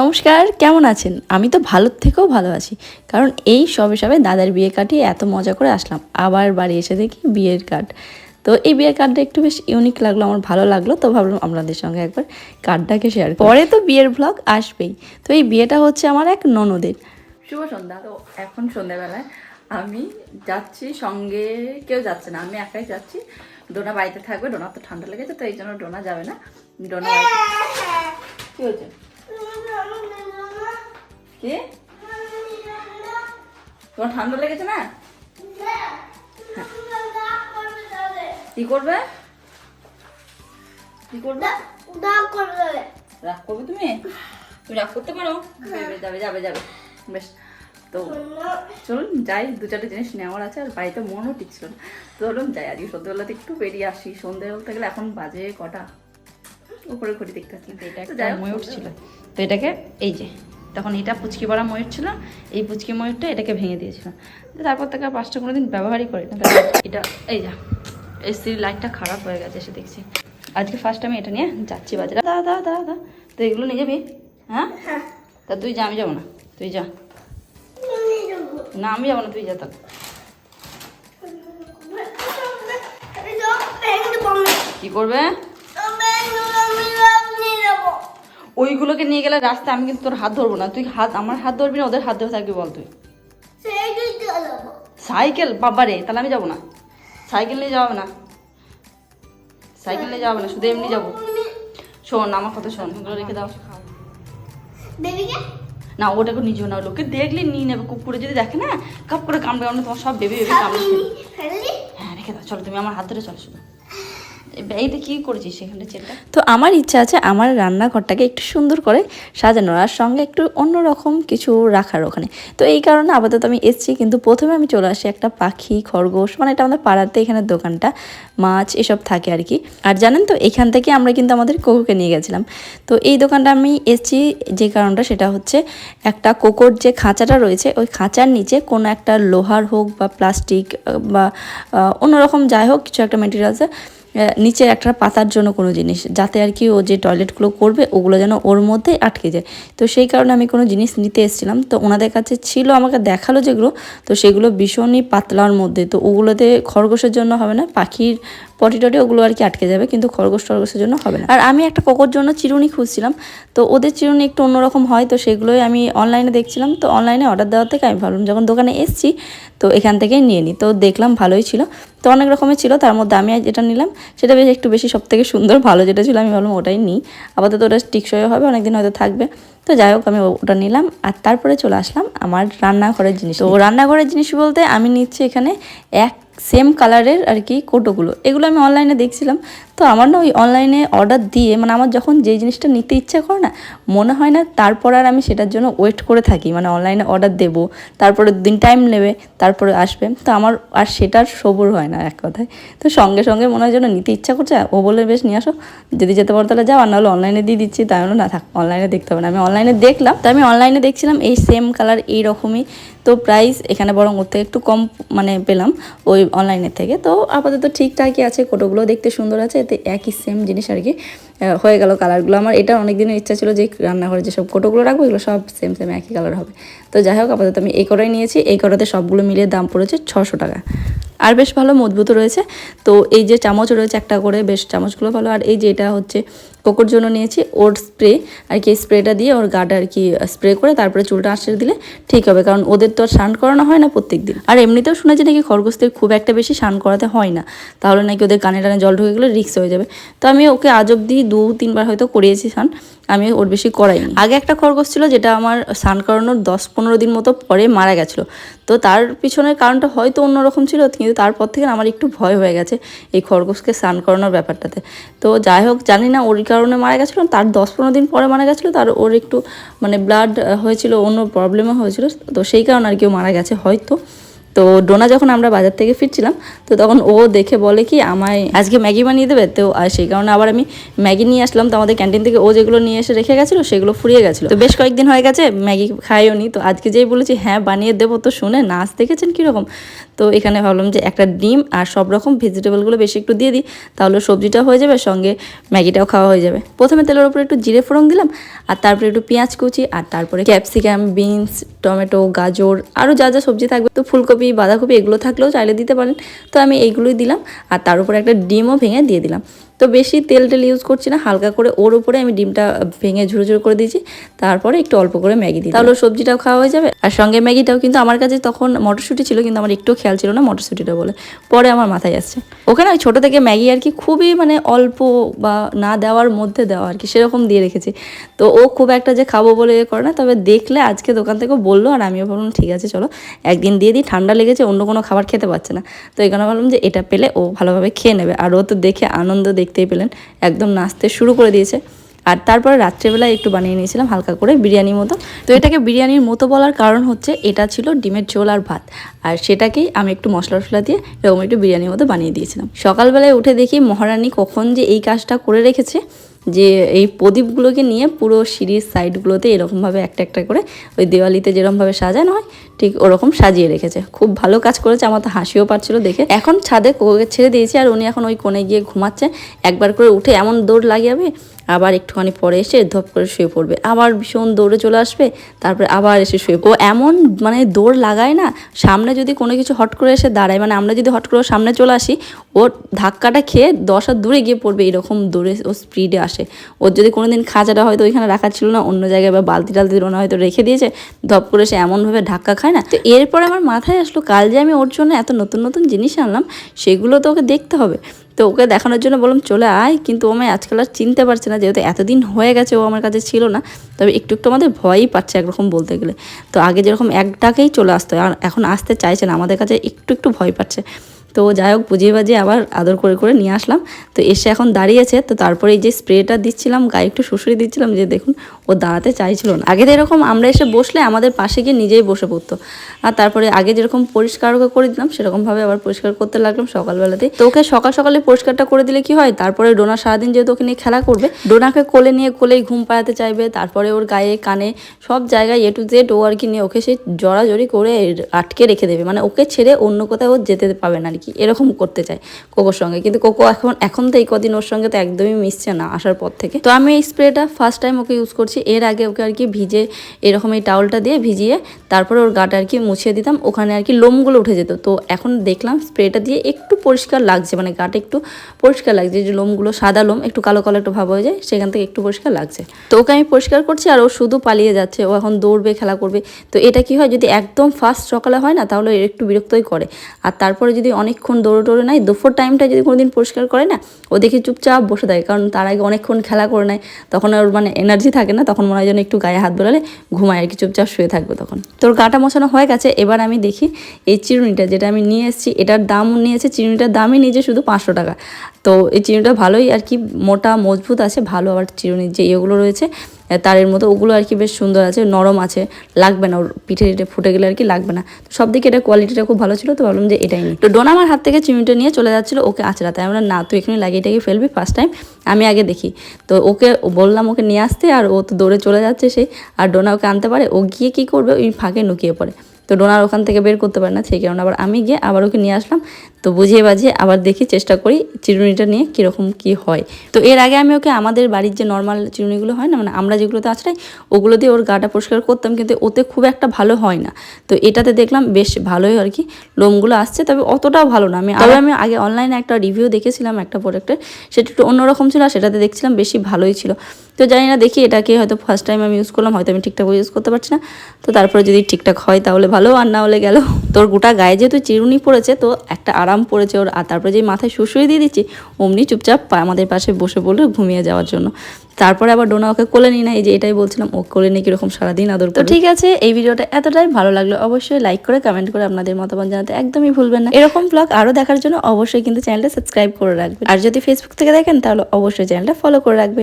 নমস্কার, কেমন আছেন? আমি তো ভালোর থেকেও ভালো আছি। কারণ এই সবে সবে দাদার বিয়ে কাটিয়ে এত মজা করে আসলাম। আবার বাড়ি এসে দেখি বিয়ের কার্ড তো এই বিয়ের কার্ডটা একটু বেশ ইউনিক লাগল, আমার ভালো লাগল, তো ভাবলাম আপনাদের সঙ্গে একবার কার্ডটাকে শেয়ার পরে তো বিয়ের ব্লগ আসবেই। তো এই বিয়েটা হচ্ছে আমার এক ননদের। শুভ সন্ধ্যা। তো এখন সন্ধ্যাবেলায় আমি যাচ্ছি সঙ্গে কেউ যাচ্ছে না, আমি একাই যাচ্ছি। ডোনা বাড়িতে থাকবে, ডোনা তো ঠান্ডা লেগেছে, তো এই জন্য ডোনা যাবে না। ডোনা কি হয়েছে? কে? তোমার ঠান্ডা লেগেছে না? কি করবে? কি করবে? রাগ করবে তুমি? তুমি রাগ করতে পারো। যাবে যাবে যাবে বেশ তো চলুন যাই দু চারটে জিনিস নেওয়ার আছে আর বাড়িতে মনও টিকছিল না। তো চলুন যাই আজকে সন্ধ্যেবেলাতে একটু বেরিয়ে আসি। সন্ধ্যে বলতে গেলে এখন বাজে কটা? উপরে ঘড়ি দেখতে পাচ্ছি। এটা তো যাই ময়ূর ছিল। তো এটাকে এই যে তখন এটা পুচকি পাড়া ময়ূর ছিল, এই পুচকি ময়ূরটা এটাকে ভেঙে দিয়েছিল। তারপর তাকে পাঁচটা কোনো দিন ব্যবহারই করি না। এটা, এই যা, এই স্ত্রীর লাইটটা খারাপ হয়ে গেছে, এসে দেখছি। আজকে ফার্স্ট আমি এটা নিয়ে যাচ্ছি বাজারে। দা দা দা দা তো এগুলো নিয়ে যাবি? হ্যাঁ? তা তুই যা, আমি যাব না। তুই যা। না, আমি যাব না, তুই যা তাহলে। কি করবে? ওইগুলোকে নিয়ে গেলে রাস্তায় আমি কিন্তু তোর হাত ধরবো না। তুই হাত আমার হাত ধরবি না ওদের হাত ধরে থাকবি বল তুই। সাইকেল বাবারে তাহলে আমি যাব না। সাইকেল নিয়ে যাব না। সাইকেল নিয়ে যাব না শুধু এমনি যাব। শোন আমার কথা শোন ওগুলো রেখে দাও। না ওটাকে নিজেও না লোকে দেখলে নিয়ে নেবে। কুকুরে যদি দেখে না কাপ করে কামড়ে কামড়ে তোমার সব বেবি বেবি কামড়ে। হ্যাঁ রেখে দাও চলো তুমি আমার হাত ধরে চলো শুধু। এইটা কি করেছিস চেনটা? তো আমার ইচ্ছা আছে আমার রান্নাঘরটাকে একটু সুন্দর করে সাজানোর আর সঙ্গে একটু অন্যরকম কিছু রাখার ওখানে। তো এই কারণে আপাতত আমি এসেছি, কিন্তু প্রথমে আমি চলে আসি একটা পাখি, খরগোশ মানে এটা আমাদের পাড়াতে এখানে দোকানটা, মাছ এসব থাকে আর কি। আর জানেন তো, এখান থেকে আমরা কিন্তু আমাদের কোকোকে নিয়ে গেছিলাম। তো এই দোকানটা আমি এসেছি, যে কারণটা সেটা হচ্ছে একটা কোকোর যে খাঁচাটা রয়েছে, ওই খাঁচার নিচে কোনো একটা লোহার হোক বা প্লাস্টিক বা অন্যরকম যাই হোক কিছু একটা মেটেরিয়ালসে নিচে একটা পাতার জন্য কোনো জিনিস, যাতে আর কি ও যে টয়লেটগুলো করবে, ওগুলো যেন ওর মধ্যে আটকে যায়। তো সেই কারণে আমি কোনো জিনিস নিতে এসেছিলাম। তো ওনাদের কাছে ছিল, আমাকে দেখাল যেগুলো, তো সেগুলো ভীষণই পাতলার মধ্যে। তো ওগুলোতে খরগোশের জন্য হবে না, পাখির পটি টটি ওগুলো আর কি আটকে যাবে, কিন্তু খরগোশ টরগোশের জন্য হবে না। আর আমি একটা কোকোর জন্য চিরুনি খুঁজছিলাম, তো ওদের চিরুনি একটু অন্যরকম হয়, তো সেগুলোই আমি অনলাইনে দেখছিলাম, তো অনলাইনে অর্ডার দেওয়ার থেকে আমি ভাবলাম, যখন দোকানে এসেছি, তো এখান থেকেই নিয়ে নিই তো দেখলাম ভালোই ছিল। তো অনেক রকমের ছিল, তার মধ্যে আমি যেটা নিলাম, সেটা বেশ একটু বেশি সব থেকে সুন্দর ভালো যেটা ছিল, আমি ভাবলাম ওটাই নিই। আপাতত ওটা টিকসই হবে, অনেকদিন হয়তো থাকবে। তো যাই হোক, আমি ওটা নিলাম আর তারপরে চলে আসলাম আমার রান্নাঘরের জিনিস তো রান্নাঘরের জিনিস বলতে আমি নিচ্ছি এখানে এক সেম কালারের আর কি কোটোগুলো। এগুলো আমি অনলাইনে দেখছিলাম। তো আমার না ওই অনলাইনে অর্ডার দিয়ে মানে আমার যখন যে জিনিসটা নিতে ইচ্ছা করে না, মনে হয় না তারপর আর আমি সেটার জন্য ওয়েট করে থাকি। মানে অনলাইনে অর্ডার দেবো, তারপরে দিন টাইম নেবে, তারপরে আসবে। তো আমার আর সেটার সবুর হয় না এক কথায়। তো সঙ্গে সঙ্গে মনে হয় যেন নিতে ইচ্ছা করছে ও বলে বেশ, নিয়ে আসো। যদি যেতে পারো তাহলে যাও, আর নাহলে অনলাইনে দিয়ে দিচ্ছি, তাই না, থাক অনলাইনে দেখতে হবে না। আমি অনলাইনে দেখলাম, তো আমি অনলাইনে দেখছিলাম এই সেম কালার এই রকমই তো প্রাইস এখানে বরং ওর থেকে একটু কম মানে পেলাম ওই অনলাইনের থেকে। তো আপাতত ঠিকঠাকই আছে কোটোগুলো দেখতে সুন্দর আছে, এতে একই সেম জিনিস আর কি হয়ে গেল কালারগুলো আমার এটা অনেক দিনের ইচ্ছা ছিল যে রান্নাঘরে যেসব কোটোগুলো রাখব, এগুলো সব সেম সেম একই কালার হবে। তো যাই হোক, আপাতত আমি এই কটাই নিয়েছি, এই কটাতে সবগুলো মিলিয়ে দাম পড়েছে ছশো টাকা। আর বেশ ভালো মজবুত রয়েছে। তো এই যে চামচ রয়েছে একটা করে, বেশ চামচগুলো ভালো। আর এই যে এটা হচ্ছে কোকোর জন্য নিয়েছি, ওর স্প্রে। আর কি স্প্রেটা দিয়ে ওর গাটা আর কি স্প্রে করে তারপরে চুলটা আঁচড়ে দিলে ঠিক হবে। কারণ ওদের তো আর স্নান করানো হয় না প্রত্যেক দিন আর এমনিতেও শুনেছি নাকি খরগোশদের খুব একটা বেশি স্নান করাতে হয় না। তাহলে নাকি ওদের কানে টানে জল ঢুকে গেলে রিক্স হয়ে যাবে। তো আমি ওকে আজ অব্দি দু তিনবার হয়তো করিয়েছি স্নান। আমি ওর বেশি করাইনি। আগে একটা খরগোশ ছিল যেটা আমার স্নান করানোর দশ পনেরো দিন মতো পরে মারা গেছিল। তো তার পিছনের কারণটা হয়তো অন্যরকম ছিল, কিন্তু তারপর থেকে আমার একটু ভয় হয়ে গেছে এই খরগোশকে স্নান করানোর ব্যাপারটাতে। তো যাই হোক, জানি না ওর কারণে মারা গেছিল, তার দশ পনেরো দিন পরে মারা গেছিল, তার ওর একটু মানে ব্লাড হয়েছিল, অন্য প্রবলেমও হয়েছিল, তো সেই কারণে আর কি ও মারা গেছে হয়তো। তো ডোনা যখন আমরা বাজার থেকে ফিরছিলাম, তো তখন ও দেখে বলে কি, আমায় আজকে ম্যাগি বানিয়ে দেবে, তো আর সেই কারণে আবার আমি ম্যাগি নিয়ে আসলাম। তো আমাদের ক্যান্টিন থেকে ও যেগুলো নিয়ে এসে রেখে গেছিল, সেগুলো ফুরিয়ে গেছিল। তো বেশ কয়েকদিন হয়ে গেছে, ম্যাগি খাইও নি। তো আজকে যেই বলেছি হ্যাঁ বানিয়ে দেবো তো শুনে নাচ দেখেছেন কীরকম? তো এখানে ভাবলাম যে একটা ডিম আর সব রকম ভেজিটেবলগুলো বেশি একটু দিয়ে দিই, তাহলে সবজিটা হয়ে যাবে, সঙ্গে ম্যাগিটাও খাওয়া হয়ে যাবে। প্রথমে তেলের উপরে একটু জিরে ফোড়ন দিলাম, আর তারপরে একটু পেঁয়াজ কুচি, আর তারপরে ক্যাপসিকাম, বিনস, টমেটো, গাজর, আরও যা যা সবজি থাকবে। তো ফুলকপি বাঁধাকপি এগুলো থাকলেও চাইলে দিতে পারেন। তো আমি এইগুলোই দিলাম আর তার উপরে একটা ডিমও ভেঙে দিয়ে দিলাম। তো বেশি তেল টেল ইউজ করছি না হালকা করে ওর উপরে আমি ডিমটা ভেঙে ঝুরো ঝুরো করে দিয়েছি তারপরে একটু অল্প করে ম্যাগি দিই তাহলে সবজিটাও খাওয়া হয়ে যাবে? আর সঙ্গে ম্যাগিটাও কিন্তু আমার কাছে তখন মটরশুঁটি ছিল কিন্তু আমার একটু খেয়াল ছিল না মটরশুঁটিটা বলে। পরে আমার মাথায় আসছে। ওখানে ওই ছোটো থেকে ম্যাগি আর কি খুবই মানে অল্প বা না দেওয়ার মধ্যে দেওয়া আর কি সেরকম দিয়ে রেখেছি। তো ও খুব একটা যে খাব বলে এ করে না তবে দেখলে আজকে দোকান থেকে বলল আর আমিও ভাবলাম ঠিক আছে চলো একদিন দিয়ে দিই ঠান্ডা লেগেছে অন্য কোনো খাবার খেতে পারছে না। তো এখানে ভাবলাম যে এটা পেলে ও ভালোভাবে খেয়ে নেবে আর ও তো দেখে আনন্দ দেখতেই পেলেন। একদম নাচতে শুরু করে দিয়েছে। আর তারপরে রাত্রেবেলায় একটু বানিয়ে নিয়েছিলাম হালকা করে বিরিয়ানির মতো। তো এটাকে বিরিয়ানির মতো বলার কারণ হচ্ছে এটা ছিল ডিমের ঝোল আর ভাত। আর সেটাকেই আমি একটু মশলা টশলা দিয়ে এরকম একটু বিরিয়ানির মতো বানিয়ে দিয়েছিলাম। সকালবেলায় উঠে দেখি মহারানী কখন যে এই কাজটা করে রেখেছে যে এই প্রদীপগুলোকে নিয়ে পুরো সিঁড়ির সাইডগুলোতে এরকমভাবে একটা একটা করে ওই দেওয়ালিতে যেরকমভাবে সাজানো হয়, ঠিক ওরকম সাজিয়ে রেখেছে। খুব ভালো কাজ করেছে, আমার তো হাসিও পাচ্ছিল দেখে। এখন ছাদে কোকে ছেড়ে দিয়েছি আর উনি এখন ওই কোণে গিয়ে ঘুমাচ্ছে। একবার করে উঠে এমন দৌড় লাগিয়ে আবার একটুখানি পরে এসে ধপ করে শুয়ে পড়বে। আবার ভীষণ দৌড়ে চলে আসবে, তারপরে আবার এসে শুয়ে। ও এমন মানে দৌড় লাগায় না, সামনে যদি কোনো কিছু হট করে এসে দাঁড়ায় মানে আমরা যদি হট করে সামনে চলে আসি, ওর ধাক্কাটা খেয়ে দশ হাত দূরে গিয়ে পড়বে এরকম দৌড়ে ও স্পিডে আসে। ওর যদি কোনো দিন খাঁচাটা হয়তো ওইখানে রাখা ছিল না, অন্য জায়গায় বা বালতি টালতি ওনা হয়তো রেখে দিয়েছে, ধপ করে সে এমনভাবে ধাক্কা খায় না। তো এরপরে আমার মাথায় আসলো, কাল যে আমি ওর জন্য এত নতুন নতুন জিনিস আনলাম, সেগুলো তো ওকে দেখতে হবে। তো ওকে দেখানোর জন্য বললাম, চলে আয়। কিন্তু ও আমায় আজকাল আর চিনতে পারছে না, যেহেতু এতদিন হয়ে গেছে ও আমার কাছে ছিল না। তবে একটু একটু আমাদের ভয়ই পাচ্ছে একরকম বলতে গেলে। তো আগে যেরকম এক ডাকেই চলে আসতো, আর এখন আসতে চাইছে না, আমাদের কাছে একটু একটু ভয় পাচ্ছে। তো যাই হোক বুঝিয়ে বাজিয়ে আবার আদর করে করে নিয়ে আসলাম। তো এসে এখন দাঁড়িয়েছে, তো তারপরে এই যে স্প্রেটা দিচ্ছিলাম, গায়ে একটু শুশুরি দিচ্ছিলাম যে দেখুন, ও দাঁড়াতে চাইছিল না। আগে তো এরকম আমরা এসে বসলে আমাদের পাশে গিয়ে নিজেই বসে পড়তো। আর তারপরে আগে যেরকম পরিষ্কার করে দিলাম, সেরকমভাবে আবার পরিষ্কার করতে লাগলাম সকালবেলাতেই। তো ওকে সকাল সকালে পরিষ্কারটা করে দিলে কি হয়, তারপরে ডোনা সারাদিন যেহেতু ওকে নিয়ে খেলা করবে, ডোনাকে কোলে নিয়ে কোলেই ঘুম পাড়াতে চাইবে, তারপরে ওর গায়ে, কানে সব জায়গায় এ টু জেড ও আর কি নিয়ে ওকে সেই জড়াজড়ি করে আটকে রেখে দেবে। মানে ওকে ছেড়ে অন্য কোথাও ও যেতে পাবে না আর কি। এরকম করতে চায় কোকোর সঙ্গে। কিন্তু কোকো এখন এখন তো এই কদিন ওর সঙ্গে তো একদমই মিশছে না আসার পর থেকে। তো আমি এই স্প্রেটা ফার্স্ট টাইম ওকে ইউজ করছি। এর আগে ওকে আর কি ভিজে এরকম এই টাওয়ালটা দিয়ে ভিজিয়ে তারপরে ওর গাটা আর কি মুছিয়ে দিতাম। ওখানে আর কি লোমগুলো উঠে যেত। তো এখন দেখলাম স্প্রেটা দিয়ে একটু পরিষ্কার লাগছে মানে গাটা একটু পরিষ্কার লাগছে। যে লোমগুলো সাদা লোম, একটু কালো কালো একটু ভাব হয়ে যায়, সেখান থেকে একটু পরিষ্কার লাগছে। তো ওকে আমি পরিষ্কার করছি আর ও শুধু পালিয়ে যাচ্ছে। ও এখন দৌড়বে, খেলা করবে। তো এটা কি হয়, যদি একদম ফার্স্ট সকালে হয় না, তাহলে এর একটু বিরক্তই করে। আর তারপরে যদি অনেকক্ষণ দৌড়ে টোড়ে নেয় দুপুর টাইমটা যদি কোনোদিন পরিষ্কার করে না, ও দেখে চুপচাপ বসে থাকে, কারণ তার আগে অনেকক্ষণ খেলা করে নেয়। তখন ওর মানে এনার্জি থাকে না, তখন মনে হয় যেন একটু গায়ে হাত বোলালে ঘুমায় আর কি, চুপচাপ শুয়ে থাকবে তখন। তোর গাটা মোছানো হয়ে গেছে, এবার আমি দেখি এই চিরুনিটা যেটা আমি নিয়ে এসেছি, এটার দাম নিয়েছে চিরুনিটার দামই নিয়েছে শুধু পাঁচশো টাকা। তো এই চিরুনিটা ভালোই আর কি, মোটা, মজবুত আছে, ভালো আবার চিরুনির যে ইয়েগুলো রয়েছে তারের মতো, ওগুলো আর কি বেশ সুন্দর আছে, নরম আছে, লাগবে না, ওর পিঠে টিঠে ফুটে গেলে আর কি লাগবে না। তো সব দিকে এটা কোয়ালিটিটা খুব ভালো ছিল, তো ভাবলাম যে এটাই নিই। তো ডোনা আমার হাত থেকে চিমিটা নিয়ে চলে যাচ্ছিল ওকে আঁচড়াতে। আমরা না, তুই এখানে লাগিয়ে টাগিয়ে ফেলবি ফার্স্ট টাইম আমি আগে দেখি। তো ওকে বললাম ওকে নিয়ে আসতে, আর ও তো দৌড়ে চলে যাচ্ছে সেই আর ডোনা ওকে আনতে পারে, ও গিয়ে কী করবে, ওই ফাঁকে নুকিয়ে পড়ে। তো ডোনার ওখান থেকে বের করতে পারে না সেই কারণে আবার আমি গিয়ে আবার ওকে নিয়ে আসলাম। তো বুঝিয়ে বাজিয়ে আবার দেখি চেষ্টা করি চিরুনিটা নিয়ে কীরকম কি হয়। তো এর আগে আমি ওকে আমাদের বাড়ির যে নর্মাল চিরুনিগুলো হয় না মানে আমরা যেগুলোতে আছড়াই ওগুলো দিয়ে ওর গাটা পরিষ্কার করতাম কিন্তু ওতে খুব একটা ভালো হয় না। তো এটাতে দেখলাম বেশ ভালোই আর কি লোমগুলো আসছে তবে অতটাও ভালো না। আমি তবে আমি আগে অনলাইনে একটা রিভিউ দেখেছিলাম একটা প্রোডাক্টের সেটা একটু অন্যরকম ছিল আর সেটাতে দেখছিলাম বেশি ভালোই ছিল। তো জানি না দেখি এটাকে হয়তো ফার্স্ট টাইম আমি ইউজ করলাম হয়তো আমি ঠিকঠাক ইউজ করতে পারছি না। তো তারপরে যদি ঠিকঠাক হয় তাহলে ভালো আর না হলে গেল। তোর গোটা গায়ে যেহেতু চিরুনি পড়েছে তো একটা আরাম পড়েছে ওর। আর তারপরে যে মাথায় শুশুয়ে দিয়ে দিচ্ছি অমনি চুপচাপ আমাদের পাশে বসে পড়ল ঘুমিয়ে যাওয়ার জন্য। তারপরে আবার ডোনা ওকে কোলে নিই না এই যে এটাই বলছিলাম ও কোলে নিয়ে কীরকম সারাদিন আদর তো ঠিক আছে এই ভিডিওটা এতটাই। ভালো লাগল অবশ্যই লাইক করে কমেন্ট করে আপনাদের মতামত জানাতে একদমই ভুলবেন না। এরকম ব্লগ আরও দেখার জন্য অবশ্যই কিন্তু চ্যানেলটা সাবস্ক্রাইব করে রাখবেন। আর যদি ফেসবুক থেকে দেখেন তাহলে অবশ্যই চ্যানেলটা ফলো করে রাখবেন।